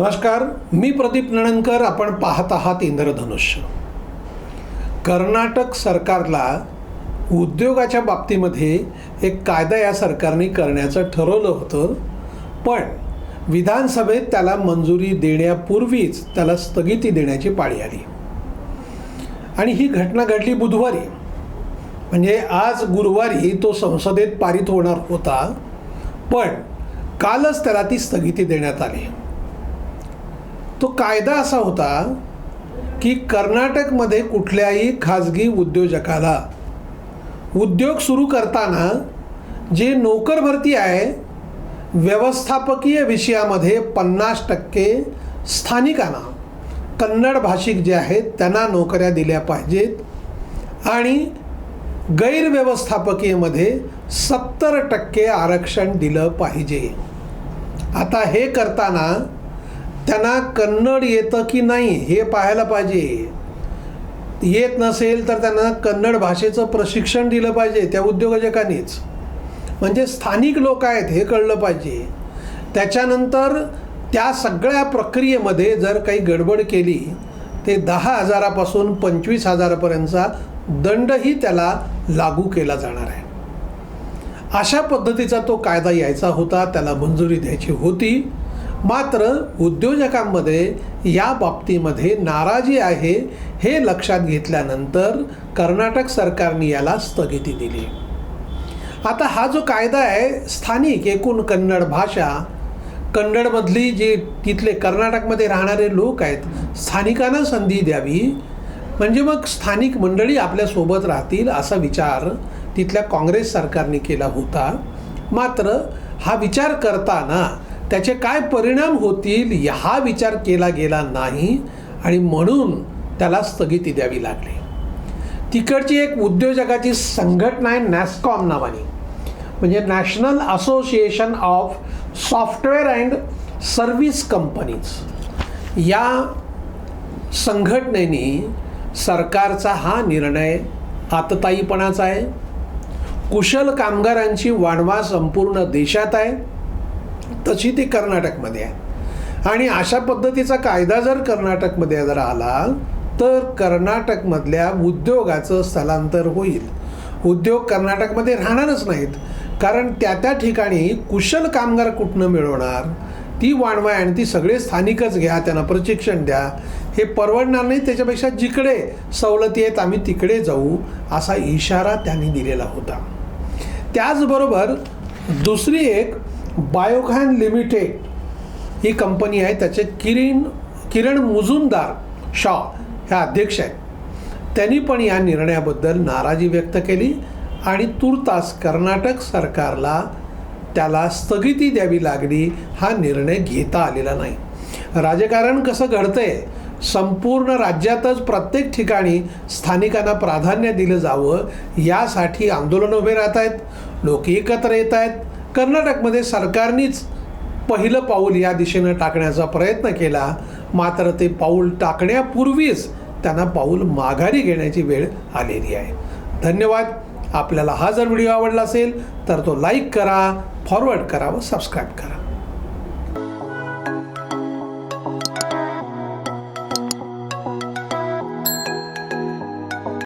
नमस्कार मी प्रदीप नणनकर आपण पाहत आहात इंद्रधनुष्य कर्नाटक सरकारला उद्योगाच्या बाबतीमध्ये एक कायदा या सरकारने करण्याचं ठरवलं होतं पण विधानसभेत त्याला मंजुरी देण्यापूर्वीच त्याला स्थगिती देण्याची पाळी आली. आणि ही घटना घडली बुधवारी. म्हणजे आज गुरुवारी तो संसदेत पारित होणार होता पण कालच त्याला ती स्थगिती देण्यात आली. तो कायदा असा होता की कर्नाटकमध्ये कुठल्याही खाजगी उद्योजकाला उद्योग सुरू करताना जे नोकर भरती आहे व्यवस्थापकीय विषयामध्ये पन्नास टक्के स्थानिकांना कन्नड भाषिक जे आहेत त्यांना नोकऱ्या दिल्या पाहिजेत आणि गैरव्यवस्थापकीयमध्ये सत्तर टक्के आरक्षण दिलं पाहिजे. आता हे करताना त्यांना कन्नड येतं की नाही हे पाहायला पाहिजे. येत नसेल तर त्यांना कन्नड भाषेचं प्रशिक्षण दिलं पाहिजे त्या उद्योजकांनीच. म्हणजे स्थानिक लोक आहेत हे कळलं पाहिजे. त्याच्यानंतर त्या सगळ्या प्रक्रियेमध्ये जर काही गडबड केली ते दहा हजारापासून पंचवीस हजारापर्यंतचा दंडही त्याला लागू केला जाणार आहे. अशा पद्धतीचा तो कायदा यायचा होता त्याला मंजुरी द्यायची होती. मात्र उद्योजकांमध्ये या बाबतीमध्ये नाराजी आहे हे लक्षात घेतल्यानंतर कर्नाटक सरकारने याला स्थगिती दिली. आता हा जो कायदा आहे स्थानिक एकूण कन्नड भाषा कन्नडमधली जी तिथले कर्नाटकमध्ये राहणारे लोक आहेत स्थानिकांना संधी द्यावी म्हणजे मग स्थानिक मंडळी आपल्यासोबत राहतील असा विचार तिथल्या काँग्रेस सरकारने केला होता. मात्र हा विचार करताना त्याचे काय परिणाम होतील हा विचार केला गेला नाही आणि म्हणून त्याला स्थगिती द्यावी लागली. तिकडची एक उद्योजकाची संघटना आहे नॅस्कॉम नावानी. म्हणजे national association of software and service companies या संघटनेने सरकारचा हा निर्णय आतताईपणाचा आहे. कुशल कामगारांची वाढवा संपूर्ण देशात आहे. तशी ती कर्नाटकमध्ये आहे. आणि अशा पद्धतीचा कायदा जर कर्नाटकमध्ये जर आला तर कर्नाटकमधल्या उद्योगाचं स्थलांतर होईल. उद्योग कर्नाटकमध्ये राहणारच नाहीत. कारण त्या त्या ठिकाणी कुशल कामगार कुठनं मिळवणार? ती वाणवाय आणि ती सगळे स्थानिकच घ्या त्यांना प्रशिक्षण द्या. हे परवडणार नाही त्याच्यापेक्षा जिकडे सवलती आहेत आम्ही तिकडे जाऊ असा इशारा त्यांनी दिलेला होता. त्याचबरोबर दुसरी एक बायोघॅन लिमिटेड ही कंपनी आहे. त्याचे किरीन किरण मुजुमदार शॉ ह्या अध्यक्ष आहेत. त्यांनी पण या निर्णयाबद्दल नाराजी व्यक्त केली आणि तूर्तास कर्नाटक सरकारला त्याला स्थगिती द्यावी लागली हा निर्णय घेता आलेला नाही. राजकारण कसं घडतंय? संपूर्ण राज्यातच प्रत्येक ठिकाणी स्थानिकांना प्राधान्य दिलं जावं यासाठी आंदोलन उभे राहत आहेत. लोक एकत्र येत आहेत. कर्नाटकमध्ये सरकारनेच पहिलं पाऊल या दिशेनं टाकण्याचा प्रयत्न केला. मात्र ते पाऊल टाकण्यापूर्वीच त्यांना पाऊल माघारी घेण्याची वेळ आलेली आहे. धन्यवाद. आपल्याला हा जर व्हिडिओ आवडला असेल तर तो लाईक करा फॉरवर्ड करा व सबस्क्राईब करा.